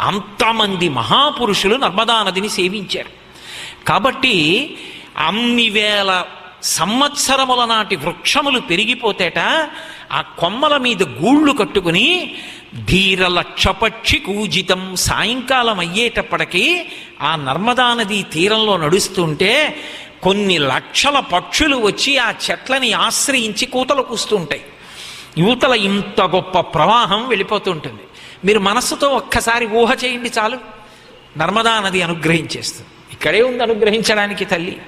అంతమంది మహాపురుషులు నర్మదా నదిని సేవించారు. కాబట్టి అన్ని వేల సంవత్సరముల నాటి వృక్షములు పెరిగిపోతేట ఆ కొమ్మల మీద గూళ్ళు కట్టుకుని ధీరలక్షపక్షి కూజితం సాయంకాలం అయ్యేటప్పటికీ ఆ నర్మదా నది తీరంలో నడుస్తుంటే కొన్ని లక్షల పక్షులు వచ్చి ఆ చెట్లని ఆశ్రయించి కూతలు కూస్తుంటాయి. యువతల ఇంత గొప్ప ప్రవాహం వెళ్ళిపోతుంటుంది. మీరు మనస్సుతో ఒక్కసారి ఊహ చేయండి చాలు. నర్మదా నది అనుగ్రహించేస్తుంది. ఇక్కడే ఉంది అనుగ్రహించడానికి తల్లి.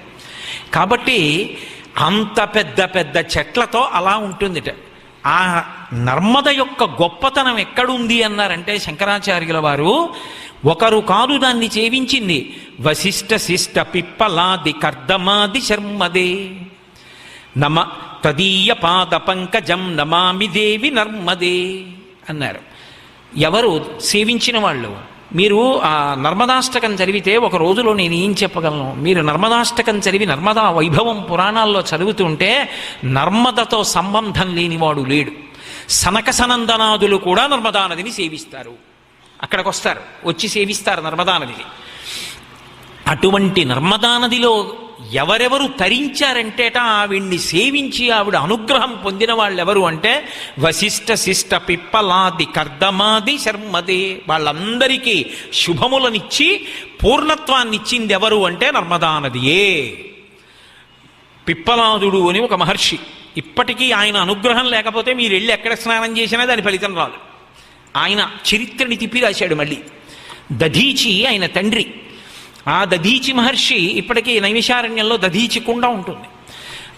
కాబట్టి అంత పెద్ద పెద్ద చెట్లతో అలా ఉంటుందిట. ఆ నర్మద యొక్క గొప్పతనం ఎక్కడుంది అన్నారంటే శంకరాచార్యుల వారు ఒకరు కాదు దాన్ని చేవించింది. వశిష్ట శిష్ట పిప్పలాది కర్దమాది శర్మదే. నమ తదీయ పాద పంకజం నమామి దేవి నర్మదే అన్నారు. ఎవరు సేవించిన వాళ్ళు? మీరు ఆ నర్మదాష్టకం చదివితే ఒక రోజులో నేను ఏం చెప్పగలను? మీరు నర్మదాష్టకం చదివి నర్మదా వైభవం పురాణాల్లో చదువుతుంటే నర్మదతో సంబంధం లేనివాడు లేడు. సనక సనందనాదులు కూడా నర్మదా నదిని సేవిస్తారు. అక్కడికి వస్తారు వచ్చి సేవిస్తారు నర్మదా నదిని. అటువంటి నర్మదా నదిలో ఎవరెవరు తరించారంటేట ఆవిడ్ని సేవించి ఆవిడ అనుగ్రహం పొందిన వాళ్ళు ఎవరు అంటే వశిష్ట శిష్ట పిప్పలాది కర్దమాది శర్మదే. వాళ్ళందరికీ శుభములనిచ్చి పూర్ణత్వాన్నిచ్చింది ఎవరు అంటే నర్మదా నదియే పిప్పలాదుడు అని ఒక మహర్షి. ఇప్పటికీ ఆయన అనుగ్రహం లేకపోతే మీరు వెళ్ళి ఎక్కడ స్నానం చేసినా దాని ఫలితం రాదు. ఆయన చరిత్రని తిప్పి రాశాడు మళ్ళీ. దధీచి ఆయన తండ్రి. ఆ దధీచి మహర్షి ఇప్పటికీ నైమిషారణ్యంలో దధీచి కుండ ఉంటుంది.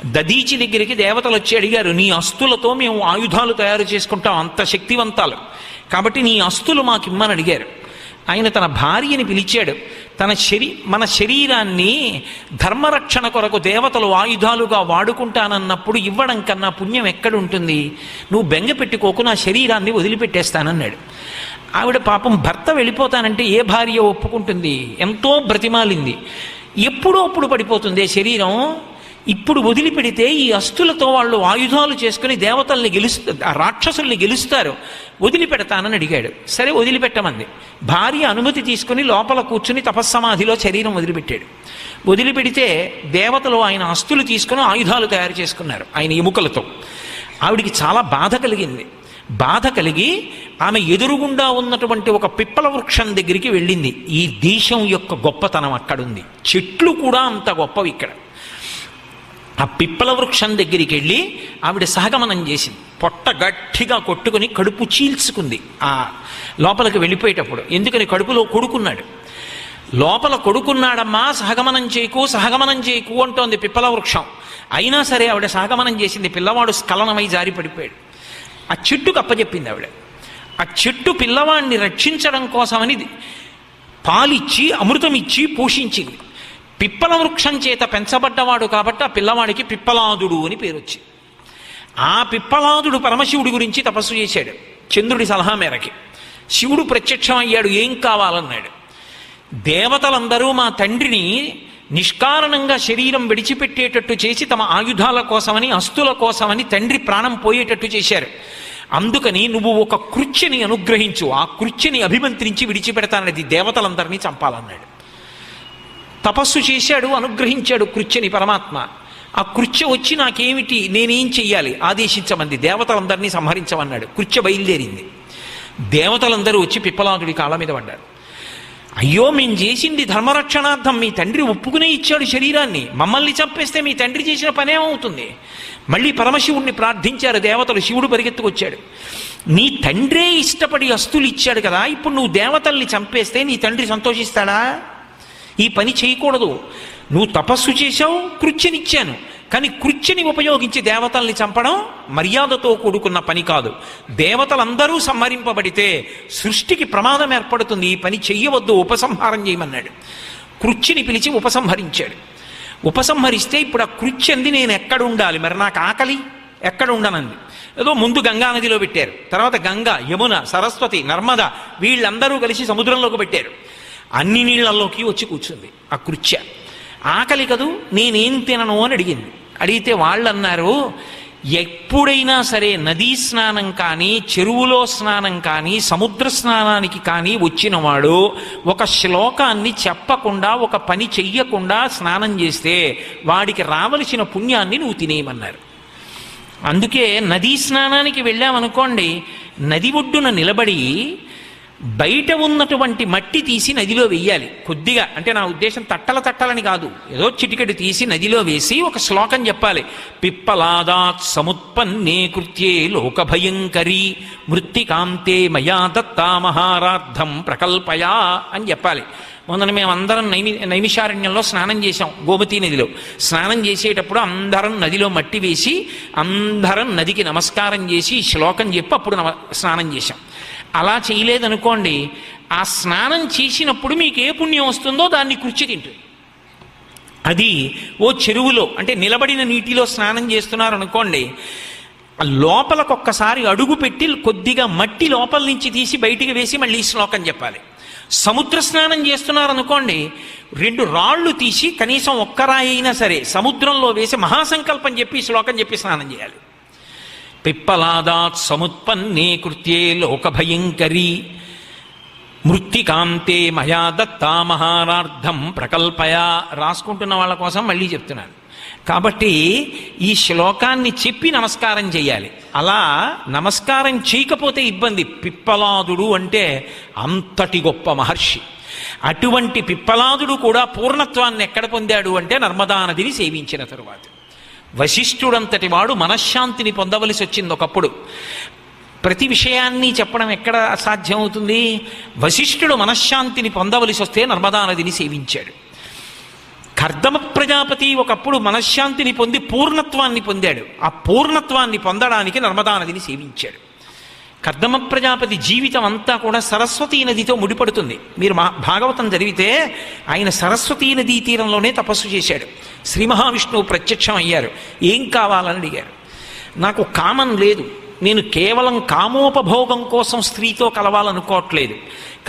దధీచి దగ్గరికి దేవతలు వచ్చి అడిగారు నీ అస్తులతో మేము ఆయుధాలు తయారు చేసుకుంటాం అంత శక్తివంతాలు. కాబట్టి నీ అస్తులు మాకు ఇమ్మని అడిగారు. ఆయన తన భార్యని పిలిచాడు తన శరీ మన శరీరాన్ని ధర్మరక్షణ కొరకు దేవతలు ఆయుధాలుగా వాడుకుంటానన్నప్పుడు ఇవ్వడం కన్నా పుణ్యం ఎక్కడుంటుంది నువ్వు బెంగ పెట్టుకోకు నా శరీరాన్ని వదిలిపెట్టేస్తానన్నాడు. ఆవిడ పాపం భర్త వెళ్ళిపోతానంటే ఏ భార్య ఒప్పుకుంటుంది? ఎంతో బ్రతిమాలింది. ఎప్పుడో అప్పుడు పడిపోతుంది శరీరం. ఇప్పుడు వదిలిపెడితే ఈ అస్తులతో వాళ్ళు ఆయుధాలు చేసుకుని దేవతల్ని గెలుస్తు రాక్షసుల్ని గెలుస్తారు. వదిలిపెడతానని అడిగాడు. సరే వదిలిపెట్టమంది. భార్య అనుమతి తీసుకుని లోపల కూర్చుని తపస్సమాధిలో శరీరం వదిలిపెట్టాడు. వదిలిపెడితే దేవతలు ఆయన అస్తులు తీసుకుని ఆయుధాలు తయారు చేసుకున్నారు ఆయన ఎముకలతో. ఆవిడికి చాలా బాధ కలిగింది. బాధ కలిగి ఆమె ఎదురుగుండా ఉన్నటువంటి ఒక పిప్పల వృక్షం దగ్గరికి వెళ్ళింది. ఈ దేశం యొక్క గొప్పతనం అక్కడుంది. చెట్లు కూడా అంత గొప్పవి ఇక్కడ. ఆ పిప్పల వృక్షం దగ్గరికి వెళ్ళి ఆవిడ సహగమనం చేసింది. పొట్ట గట్టిగా కొట్టుకుని కడుపు చీల్చుకుంది. ఆ లోపలికి వెళ్ళిపోయేటప్పుడు ఎందుకని కడుపులో కొడుకున్నాడు. లోపల కొడుకున్నాడమ్మా సహగమనం చేయకు సహగమనం చేయకు అంటోంది పిప్పల వృక్షం. అయినా సరే ఆవిడ సహగమనం చేసింది. పిల్లవాడు స్ఖలనమై జారి పడిపోయాడు ఆ చెట్టుకు అప్పచెప్పింది ఆవిడ. ఆ చెట్టు పిల్లవాడిని రక్షించడం కోసమని పాలిచ్చి అమృతమిచ్చి పోషించింది. పిప్పల వృక్షం చేత పెంచబడ్డవాడు కాబట్టి ఆ పిల్లవాడికి పిప్పలాదుడు అని పేరు వచ్చింది ఆ పిప్పలాదుడు పరమశివుడి గురించి తపస్సు చేశాడు. చంద్రుడి సలహా మేరకి. శివుడు ప్రత్యక్షం అయ్యాడు ఏం కావాలన్నాడు. దేవతలందరూ మా తండ్రిని నిష్కారణంగా శరీరం విడిచిపెట్టేటట్టు చేసి తమ ఆయుధాల కోసమని అస్తుల కోసమని తండ్రి ప్రాణం పోయేటట్టు చేశారు. అందుకని నువ్వు ఒక కృత్యని అనుగ్రహించు. ఆ కృత్యని అభిమంత్రించి విడిచిపెడతానది దేవతలందరినీ చంపాలన్నాడు. తపస్సు చేశాడు అనుగ్రహించాడు కృత్యని పరమాత్మ. ఆ కృత్య వచ్చి నాకేమిటి? నేనేం చెయ్యాలి? ఆదేశించమంది. దేవతలందరినీ సంహరించమన్నాడు. కృత్య బయలుదేరింది. దేవతలందరూ వచ్చి పిప్పలాదుడి కాళ్ళ మీద పడ్డారు. అయ్యో మేము చేసింది ధర్మరక్షణార్థం. మీ తండ్రి ఒప్పుకునే ఇచ్చాడు శరీరాన్ని. మమ్మల్ని చంపేస్తే మీ తండ్రి చేసిన పనేమవుతుంది మళ్ళీ పరమశివుణ్ణి ప్రార్థించారు దేవతలు. శివుడు పరిగెత్తుకొచ్చాడు. నీ తండ్రే ఇష్టపడి అస్తులు ఇచ్చాడు కదా. ఇప్పుడు నువ్వు దేవతల్ని చంపేస్తే నీ తండ్రి సంతోషిస్తాడా? ఈ పని చేయకూడదు. నువ్వు తపస్సు చేశావు కృత్యనిచ్చాను. కానీ కృత్యని ఉపయోగించి దేవతల్ని చంపడం మర్యాదతో కూడుకున్న పని కాదు. దేవతలందరూ సంహరింపబడితే సృష్టికి ప్రమాదం ఏర్పడుతుంది. ఈ పని చెయ్యవద్దు ఉపసంహారం చేయమన్నాడు. కృత్యని పిలిచి ఉపసంహరించాడు. ఉపసంహరిస్తే ఇప్పుడు ఆ కృత్యంది నేను ఎక్కడ ఉండాలి? మరి నాకు ఆకలి? ఎక్కడ ఉండనంది? ఏదో ముందు గంగా నదిలో పెట్టారు. తర్వాత గంగా యమున సరస్వతి నర్మద వీళ్ళందరూ కలిసి సముద్రంలోకి పెట్టారు. అన్ని నీళ్ళలోకి వచ్చి కూర్చుంది ఆ కృత్య ఆకలి కదూ? నేనేం తినను అని అడిగింది. అడిగితే వాళ్ళు అన్నారు ఎప్పుడైనా సరే నదీ స్నానం కానీ చెరువులో స్నానం కానీ సముద్ర స్నానానికి కానీ వచ్చినవాడు ఒక శ్లోకాన్ని చెప్పకుండా ఒక పని చెయ్యకుండా స్నానం చేస్తే వాడికి రావలసిన పుణ్యాన్ని నువ్వు తినేయమన్నారు. అందుకే నదీ స్నానానికి వెళ్ళామనుకోండి నది ఒడ్డున నిలబడి బయట ఉన్నటువంటి మట్టి తీసి నదిలో వెయ్యాలి కొద్దిగా అంటే నా ఉద్దేశం తట్టల తట్టలని కాదు. ఏదో చిటికెడు తీసి నదిలో వేసి ఒక శ్లోకం చెప్పాలి. పిప్పలాదాత్ సముత్పన్నే కృత్యే లోకభయంకరీ మృత్తికాంతే మయా దత్తా మహారార్థం ప్రకల్పయా అని చెప్పాలి. మొన్న మేమందరం నైమి నైమిషారణ్యంలో స్నానం చేశాం గోమతీ నదిలో. స్నానం చేసేటప్పుడు అందరం నదిలో మట్టి వేసి అందరం నదికి నమస్కారం చేసి శ్లోకం చెప్పి అప్పుడు నమ స్నానం చేశాం. అలా చేయలేదనుకోండి ఆ స్నానం చేసినప్పుడు మీకు ఏ పుణ్యం వస్తుందో దాన్ని కుర్చి తింటుంది. అది ఓ చెరువులో అంటే నిలబడిన నీటిలో స్నానం చేస్తున్నారు అనుకోండి లోపలకొక్కసారి అడుగు పెట్టి కొద్దిగా మట్టి లోపల నుంచి తీసి బయటికి వేసి మళ్ళీ శ్లోకం చెప్పాలి. సముద్ర స్నానం చేస్తున్నారు అనుకోండి రెండు రాళ్ళు తీసి కనీసం ఒక్క రాయి అయినా సరే సముద్రంలో వేసి మహాసంకల్పం చెప్పి శ్లోకం చెప్పి స్నానం చేయాలి. పిప్పలాదాత్ సముత్పన్నే కృత్యే లోకభయంకరీ. మృత్తికాంతే మయా దత్తా మహారార్థం ప్రకల్పయా. రాసుకుంటున్న వాళ్ళ కోసం మళ్ళీ చెప్తున్నాను. కాబట్టి ఈ శ్లోకాన్ని చెప్పి నమస్కారం చేయాలి. అలా నమస్కారం చేయకపోతే ఇబ్బంది. పిప్పలాదుడు అంటే అంతటి గొప్ప మహర్షి. అటువంటి పిప్పలాదుడు కూడా పూర్ణత్వాన్ని ఎక్కడ పొందాడు అంటే నర్మదా నదిని సేవించిన తరువాత. వశిష్ఠుడంతటి వాడు మనశ్శాంతిని పొందవలసి వచ్చింది ఒకప్పుడు. ప్రతి విషయాన్ని చెప్పడం ఎక్కడ అసాధ్యమవుతుంది? వశిష్ఠుడు మనశ్శాంతిని పొందవలసి వస్తే నర్మదా నదిని సేవించాడు. కర్దమ ప్రజాపతి ఒకప్పుడు మనశ్శాంతిని పొంది పూర్ణత్వాన్ని పొందాడు. ఆ పూర్ణత్వాన్ని పొందడానికి నర్మదా నదిని సేవించాడు. కర్దమ ప్రజాపతి జీవితం అంతా కూడా సరస్వతీ నదితో ముడిపడుతుంది. మీరు మా భాగవతం చదివితే ఆయన సరస్వతీ నదీ తీరంలోనే తపస్సు చేశాడు. శ్రీ మహావిష్ణువు ప్రత్యక్షం అయ్యారు. ఏం కావాలని అడిగారు. నాకు కామం లేదు. నేను కేవలం కామోపభోగం కోసం స్త్రీతో కలవాలనుకోవట్లేదు.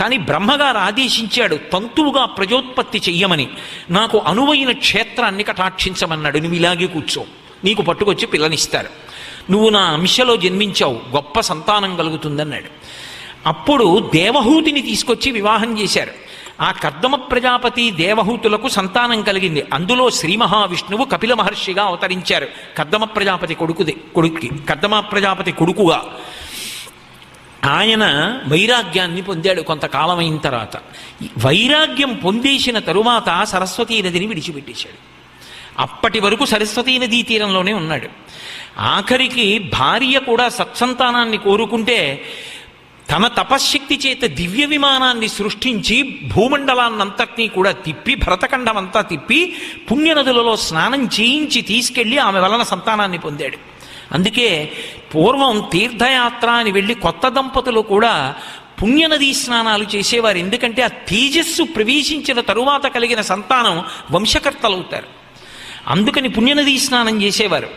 కానీ బ్రహ్మగారు ఆదేశించాడు తంతువుగా ప్రజోత్పత్తి చెయ్యమని. నాకు అనువైన క్షేత్రాన్ని కటాక్షించమన్నాడు. నువ్వు ఇలాగే కూర్చో. నీకు పట్టుకొచ్చి పిల్లనిస్తారు. నువ్వు నా అంశలో జన్మించావు గొప్ప సంతానం కలుగుతుందన్నాడు. అప్పుడు దేవహూతిని తీసుకొచ్చి వివాహం చేశారు. ఆ కర్దమ ప్రజాపతి దేవహూతులకు సంతానం కలిగింది. అందులో శ్రీ మహావిష్ణువు కపిల మహర్షిగా అవతరించారు. కర్దమ ప్రజాపతి కొడుకుది కొడుక్కి కర్దమ ప్రజాపతి కొడుకుగా. ఆయన వైరాగ్యాన్ని పొందాడు కొంతకాలం అయిన తర్వాత. వైరాగ్యం పొందేసిన తరువాత సరస్వతీ నదిని విడిచిపెట్టేశాడు. అప్పటి వరకు సరస్వతీ నదీ తీరంలోనే ఉన్నాడు. ఆఖరికి భార్య కూడా సత్సంతానాన్ని కోరుకుంటే తన తపశ్శక్తి చేత దివ్య విమానాన్ని సృష్టించి భూమండలాన్నంతటినీ కూడా తిప్పి భరతఖండమంతా తిప్పి పుణ్యనదులలో స్నానం చేయించి తీసుకెళ్ళి ఆమె వలన సంతానాన్ని పొందాడు. అందుకే పూర్వం తీర్థయాత్ర అని వెళ్ళి కొత్త దంపతులు కూడా పుణ్యనదీ స్నానాలు చేసేవారు. ఎందుకంటే ఆ తేజస్సు ప్రవేశించిన తరువాత కలిగిన సంతానం వంశకర్తలవుతారు. అందుకని పుణ్యనదీ స్నానం చేసేవారు.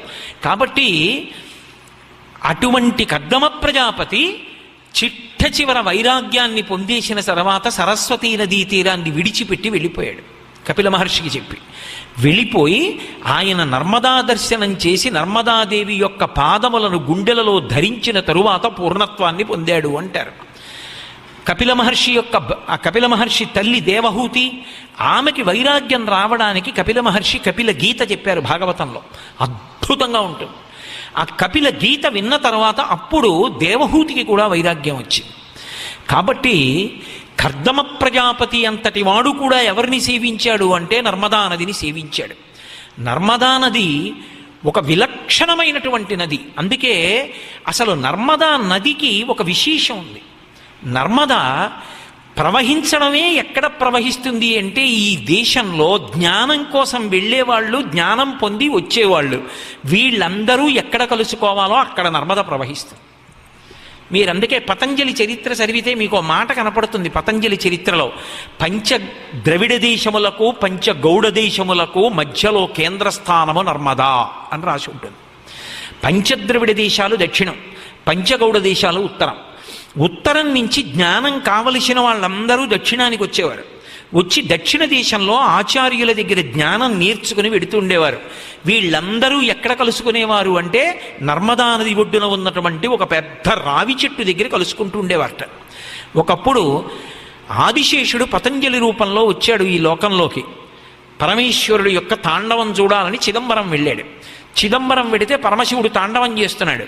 కాబట్టి అటువంటి కద్దమ ప్రజాపతి చిట్ట చివర వైరాగ్యాన్ని పొందేసిన తర్వాత సరస్వతీ నదీ తీరాన్ని విడిచిపెట్టి వెళ్ళిపోయాడు. కపిల మహర్షికి చెప్పి. వెళ్ళిపోయి ఆయన నర్మదా దర్శనం చేసి నర్మదాదేవి యొక్క పాదములను గుండెలలో ధరించిన తరువాత పూర్ణత్వాన్ని పొందాడు అంటారు. కపిల మహర్షి యొక్క ఆ కపిల మహర్షి తల్లి దేవహూతి ఆమెకి వైరాగ్యం రావడానికి కపిల మహర్షి కపిల గీత చెప్పారు భాగవతంలో. అద్భుతంగా ఉంటుంది. ఆ కపిల గీత విన్న తర్వాత అప్పుడు దేవహూతికి కూడా వైరాగ్యం వచ్చింది. కాబట్టి కర్దమ ప్రజాపతి అంతటి వాడు కూడా ఎవరిని సేవించాడు అంటే నర్మదా నదిని సేవించాడు. నర్మదా నది ఒక విలక్షణమైనటువంటి నది. అందుకే అసలు నర్మదా నదికి ఒక విశేషం ఉంది. నర్మద ప్రవహించడమే ఎక్కడ ప్రవహిస్తుంది అంటే ఈ దేశంలో జ్ఞానం కోసం వెళ్ళేవాళ్ళు జ్ఞానం పొంది వచ్చేవాళ్ళు. వీళ్ళందరూ ఎక్కడ కలుసుకోవాలో అక్కడ నర్మద ప్రవహిస్తుంది. మీరు అందుకే పతంజలి చరిత్ర చదివితే మీకు మాట కనపడుతుంది పతంజలి చరిత్రలో. పంచ ద్రవిడ దేశములకు పంచ గౌడ దేశములకు మధ్యలో కేంద్ర స్థానము నర్మదా అని రాసి ఉంటుంది. పంచద్రవిడ దేశాలు దక్షిణం పంచగౌడ దేశాలు ఉత్తరం. ఉత్తరం నుంచి జ్ఞానం కావలసిన వాళ్ళందరూ దక్షిణానికి వచ్చేవారు. వచ్చి దక్షిణ దేశంలో ఆచార్యుల దగ్గర జ్ఞానం నేర్చుకుని వెడుతుండేవారు వీళ్ళందరూ ఎక్కడ కలుసుకునేవారు అంటే నర్మదా నది ఒడ్డున ఉన్నటువంటి ఒక పెద్ద రావి చెట్టు దగ్గర కలుసుకుంటూ ఉండేవారట. ఒకప్పుడు ఆదిశేషుడు పతంజలి రూపంలో వచ్చాడు ఈ లోకంలోకి. పరమేశ్వరుడు యొక్క తాండవం చూడాలని చిదంబరం వెళ్ళాడు. చిదంబరం వెడితే పరమశివుడు తాండవం చేస్తున్నాడు.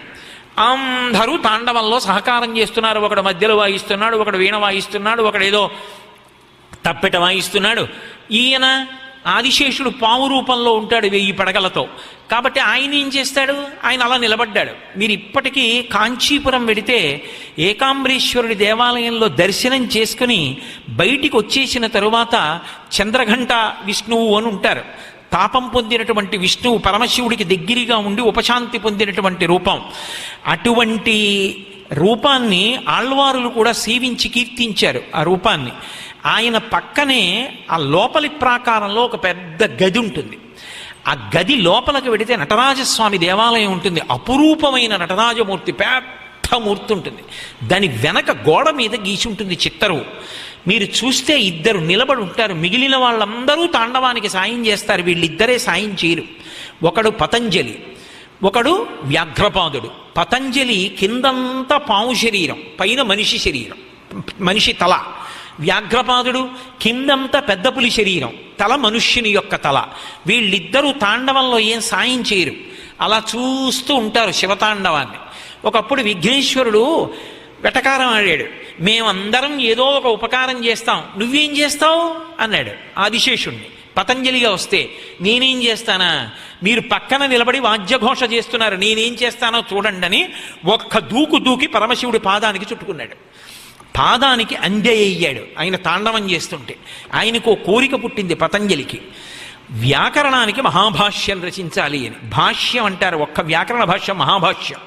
అందరూ తాండవంలో సహకారం చేస్తున్నారు. ఒకడు మధ్యలో వాయిస్తున్నాడు ఒకడు వీణ వాయిస్తున్నాడు ఒకడేదో తప్పెట వాయిస్తున్నాడు. ఈయన ఆదిశేషుడు పాము రూపంలో ఉంటాడు వెయ్యి పడగలతో. కాబట్టి ఆయన ఏం చేస్తాడు? ఆయన అలా నిలబడ్డాడు. మీరు ఇప్పటికీ కాంచీపురం వెడితే ఏకాంబరేశ్వరుడి దేవాలయంలో దర్శనం చేసుకుని బయటికి వచ్చేసిన తరువాత చంద్రఘంట విష్ణువు అని ఉంటారు. తాపం పొందినటువంటి విష్ణువు పరమశివుడికి దగ్గరగా ఉండి ఉపశాంతి పొందినటువంటి రూపం. అటువంటి రూపాన్ని ఆళ్వారులు కూడా సేవించి కీర్తించారు ఆ రూపాన్ని. ఆయన పక్కనే ఆ లోపలి ప్రాకారంలో ఒక పెద్ద గది ఉంటుంది. ఆ గది లోపలికి వెడితే నటరాజస్వామి దేవాలయం ఉంటుంది. అపురూపమైన నటరాజమూర్తి పెద్ద మూర్తి ఉంటుంది. దాని వెనక గోడ మీద గీసి ఉంటుంది చిత్తరువు. మీరు చూస్తే ఇద్దరు నిలబడి ఉంటారు. మిగిలిన వాళ్ళందరూ తాండవానికి సాయం చేస్తారు. వీళ్ళిద్దరే సాయం చేయరు. ఒకడు పతంజలి ఒకడు వ్యాఘ్రపాదుడు. పతంజలి కిందంతా పాము శరీరం పైన మనిషి శరీరం మనిషి తల. వ్యాఘ్రపాదుడు కిందంతా పెద్ద పులి శరీరం తల మనుష్యుని యొక్క తల. వీళ్ళిద్దరూ తాండవంలో ఏం సాయం చేయరు. అలా చూస్తూ ఉంటారు శివతాండవాన్ని. ఒకప్పుడు విఘ్నేశ్వరుడు వెటకారం ఆడాడు. మేమందరం ఏదో ఒక ఉపకారం చేస్తాం. నువ్వేం చేస్తావు? అన్నాడు. ఆదిశేషుణ్ణి. పతంజలిగా వస్తే నేనేం చేస్తానా? మీరు పక్కన నిలబడి వాద్యఘోష చేస్తున్నారు. నేనేం చేస్తానో చూడండి అని ఒక్క దూకు దూకి పరమశివుడి పాదానికి చుట్టుకున్నాడు. పాదానికి అందే అయ్యాడు. ఆయన తాండవం చేస్తుంటే. ఆయనకు ఓ కోరిక పుట్టింది పతంజలికి. వ్యాకరణానికి మహాభాష్యం రచించాలి అని. భాష్యం అంటారు. ఒక్క వ్యాకరణ భాష్యం మహాభాష్యం.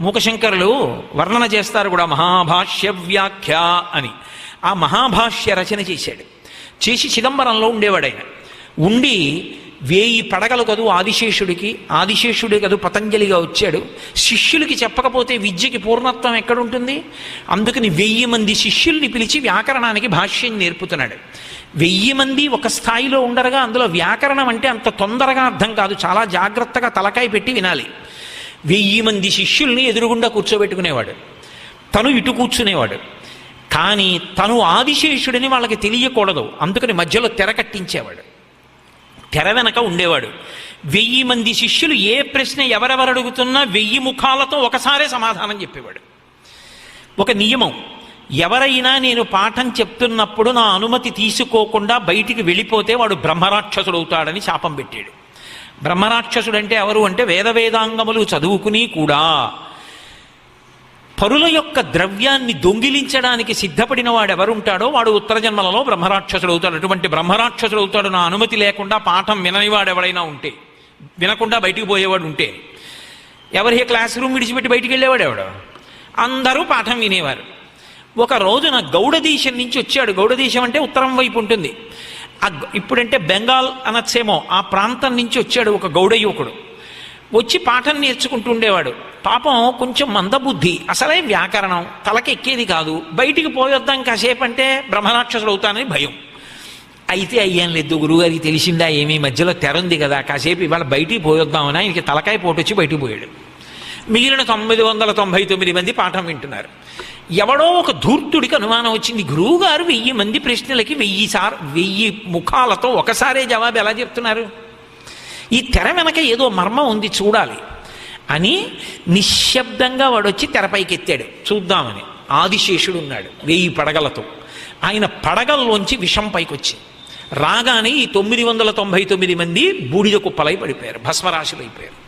మూకశంకరులు వర్ణన చేస్తారు కూడా మహాభాష్య వ్యాఖ్య అని. ఆ మహాభాష్య రచన చేశాడు. చేసి చిదంబరంలో ఉండేవాడు ఆయన. ఉండి వేయి పడగలు కదూ ఆదిశేషుడికి ఆదిశేషుడి కదూ పతంజలిగా వచ్చాడు. శిష్యులకి చెప్పకపోతే విద్యకి పూర్ణత్వం ఎక్కడుంటుంది? అందుకని వెయ్యి మంది శిష్యుల్ని పిలిచి వ్యాకరణానికి భాష్యం నేర్పుతున్నాడు. వెయ్యి మంది ఒక స్థాయిలో ఉండరుగా అందులో వ్యాకరణం అంటే అంత తొందరగా అర్థం కాదు. చాలా జాగ్రత్తగా తలకాయ పెట్టి వినాలి. వెయ్యి మంది శిష్యుల్ని ఎదురుగుండా కూర్చోబెట్టుకునేవాడు. తను ఇటు కూర్చునేవాడు. కానీ తను ఆదిశేషుడని వాళ్ళకి తెలియకూడదు. అందుకని మధ్యలో తెర కట్టించేవాడు. తెర వెనక ఉండేవాడు. వెయ్యి మంది శిష్యులు ఏ ప్రశ్న ఎవరెవరు అడుగుతున్నా వెయ్యి ముఖాలతో ఒకసారే సమాధానం చెప్పేవాడు. ఒక నియమం. ఎవరైనా నేను పాఠం చెప్తున్నప్పుడు నా అనుమతి తీసుకోకుండా బయటికి వెళ్ళిపోతే వాడు బ్రహ్మరాక్షసుడు అవుతాడని శాపం పెట్టాడు. బ్రహ్మరాక్షసుడు అంటే ఎవరు అంటే వేద వేదాంగములు చదువుకుని కూడా పరుల యొక్క ద్రవ్యాన్ని దొంగిలించడానికి సిద్ధపడిన వాడు ఎవరుంటాడో వాడు ఉత్తర జన్మలలో బ్రహ్మరాక్షసుడు అవుతాడు. అటువంటి బ్రహ్మరాక్షసుడు అవుతాడు. నా అనుమతి లేకుండా పాఠం విననివాడు ఎవడైనా ఉంటే వినకుండా బయటికి పోయేవాడు ఉంటే ఎవరి క్లాస్ రూమ్ విడిచిపెట్టి బయటికి వెళ్ళేవాడు ఎవడు అందరూ పాఠం వినేవారు. ఒక రోజున గౌడదేశం నుంచి వచ్చాడు. గౌడదేశం అంటే ఉత్తరం వైపు ఉంటుంది. ఆ ఇప్పుడంటే బెంగాల్ అనొచ్చేమో ఆ ప్రాంతం నుంచి వచ్చాడు ఒక గౌడ యువకుడు. వచ్చి పాఠం నేర్చుకుంటూ ఉండేవాడు పాపం కొంచెం మందబుద్ధి అసలే వ్యాకరణం తలకెక్కేది కాదు. బయటికి పోయొద్దాం కాసేపు అంటే బ్రహ్మరాక్షసుడు అవుతానని భయం. అయితే అయ్యాను లేదు గురుగారికి తెలిసిందా ఏమీ? మధ్యలో తెర ఉంది కదా కాసేపు ఇవాళ బయటికి పోయొద్దామని ఆయనకి తలకాయ పోటొచ్చి బయటికి పోయాడు. మిగిలిన తొమ్మిది వందల తొంభై తొమ్మిది మంది పాఠం వింటున్నారు. ఎవడో ఒక ధూర్తుడికి అనుమానం వచ్చింది. గురువుగారు వెయ్యి మంది ప్రశ్నలకి వెయ్యి సార్ వెయ్యి ముఖాలతో ఒకసారే జవాబు ఎలా చెప్తున్నారు? ఈ తెర వెనక ఏదో మర్మం ఉంది చూడాలి. అని నిశ్శబ్దంగా వాడు వచ్చి తెరపైకి ఎత్తాడు చూద్దామని. ఆదిశేషుడు ఉన్నాడు వెయ్యి పడగలతో. ఆయన పడగల్లోంచి విషం పైకి వచ్చి రాగానే ఈ తొమ్మిది వందల తొంభై తొమ్మిది మంది బూడిద కుప్పలై పడిపోయారు భస్మరాశులైపోయారు.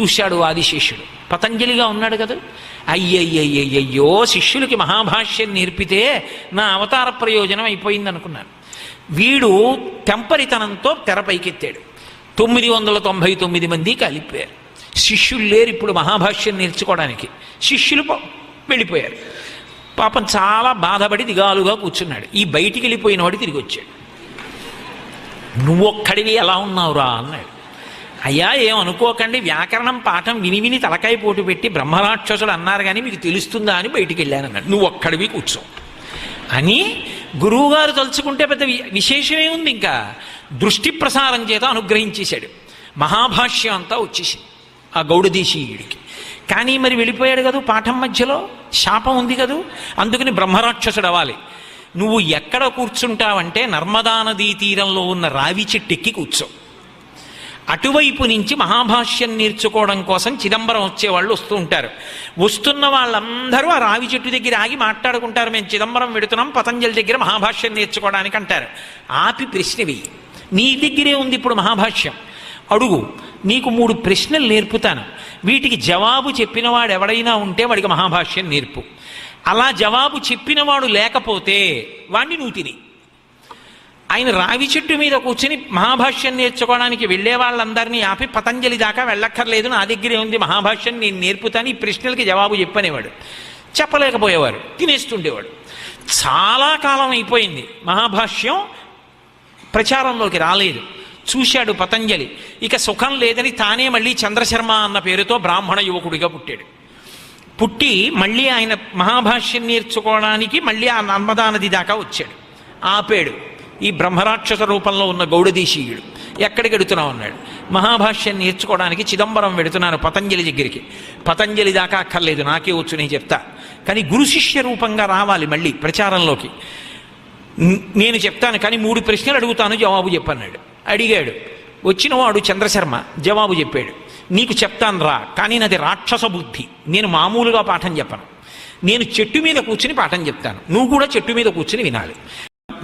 చూశాడు ఆదిశేషుడు. పతంజలిగా ఉన్నాడు కదా. అయ్యయ్యయ్యయ్యో శిష్యులకి మహాభాష్యం నేర్పితే నా అవతార ప్రయోజనం అయిపోయింది అనుకున్నాను వీడు తెంపరితనంతో తెరపైకెత్తాడు తొమ్మిది వందల తొంభై తొమ్మిది మంది కలిపారు. శిష్యులు లేరు ఇప్పుడు మహాభాష్యం నేర్చుకోవడానికి. శిష్యులు వెళ్ళిపోయారు. పాపం చాలా బాధపడి దిగాలుగా కూర్చున్నాడు. ఈ బయటికి వెళ్ళిపోయిన వాడు తిరిగి వచ్చాడు నువ్వొక్కడివి ఎలా ఉన్నావురా? అన్నాడు. అయ్యా ఏమనుకోకండి వ్యాకరణం పాఠం విని విని తలకాయ పోటు పెట్టి బ్రహ్మరాక్షసులు అన్నారు కానీ మీకు తెలుస్తుందా అని బయటికి వెళ్ళాను అన్నాడు. నువ్వు ఒక్కడివి కూర్చో. అని గురువుగారు తలుచుకుంటే పెద్ద వి- విశేషమే ఉంది ఇంకా. దృష్టి ప్రసారం చేత అనుగ్రహించేశాడు. మహాభాష్యం అంతా వచ్చేసింది ఆ గౌడదేశీయుడికి. కానీ మరి వెళ్ళిపోయాడు కదూ పాఠం మధ్యలో? శాపం ఉంది కదూ? అందుకని బ్రహ్మరాక్షసుడు అవ్వాలి నువ్వు ఎక్కడ కూర్చుంటావంటే నర్మదా నదీ తీరంలో ఉన్న రావి చెట్టెక్కి కూర్చో. అటువైపు నుంచి మహాభాష్యం నేర్చుకోవడం కోసం చిదంబరం వచ్చేవాళ్ళు వస్తూ ఉంటారు. వస్తున్న వాళ్ళందరూ ఆ రావి చెట్టు దగ్గర ఆగి మాట్లాడుకుంటారు. మేము చిదంబరం పెడుతున్నాం పతంజలి దగ్గర మహాభాష్యం నేర్చుకోవడానికి అంటారు. ఆపి ప్రశ్నవి నీ దగ్గరే ఉంది ఇప్పుడు మహాభాష్యం. అడుగు. నీకు మూడు ప్రశ్నలు నేర్పుతాను. వీటికి జవాబు చెప్పినవాడు ఎవడైనా ఉంటే వాడికి మహాభాష్యం నేర్పు. అలా జవాబు చెప్పినవాడు లేకపోతే వాణ్ణి నువ్వు తిని. ఆయన రావి చెట్టు మీద కూర్చుని మహాభాష్యం నేర్చుకోవడానికి వెళ్ళే వాళ్ళందరినీ ఆపి పతంజలి దాకా వెళ్ళక్కర్లేదు. నా దగ్గరే ఉంది మహాభాష్యం నేను నేర్పుతాను. ఈ ప్రశ్నలకి జవాబు చెప్పనేవాడు. చెప్పలేకపోయేవారు. తినేస్తుండేవాడు. చాలా కాలం అయిపోయింది. మహాభాష్యం ప్రచారంలోకి రాలేదు. చూశాడు పతంజలి. ఇక సుఖం లేదని తానే మళ్ళీ చంద్రశర్మ అన్న పేరుతో బ్రాహ్మణ యువకుడిగా పుట్టాడు. పుట్టి మళ్ళీ ఆయన మహాభాష్యం నేర్చుకోవడానికి మళ్ళీ ఆ నర్మదా నది దాకా వచ్చాడు. ఆపాడు. ఈ బ్రహ్మరాక్షస రూపంలో ఉన్న గౌడదేశీయుడు. ఎక్కడికి వెడుతున్నావు అన్నాడు. మహాభాష్యం నేర్చుకోవడానికి చిదంబరం వెడుతున్నాను పతంజలి దగ్గరికి. పతంజలి దాకా అక్కర్లేదు నాకే వచ్చు నేను చెప్తా. కానీ గురు శిష్య రూపంగా రావాలి మళ్ళీ ప్రచారంలోకి. నేను చెప్తాను కానీ మూడు ప్రశ్నలు అడుగుతాను జవాబు చెప్పన్నాడు. అడిగాడు. వచ్చినవాడు చంద్రశర్మ జవాబు చెప్పాడు. నీకు చెప్తాను రా కానీ నాది రాక్షస బుద్ధి. నేను మామూలుగా పాఠం చెప్పను. నేను చెట్టు మీద కూర్చుని పాఠం చెప్తాను. నువ్వు కూడా చెట్టు మీద కూర్చుని వినాలి.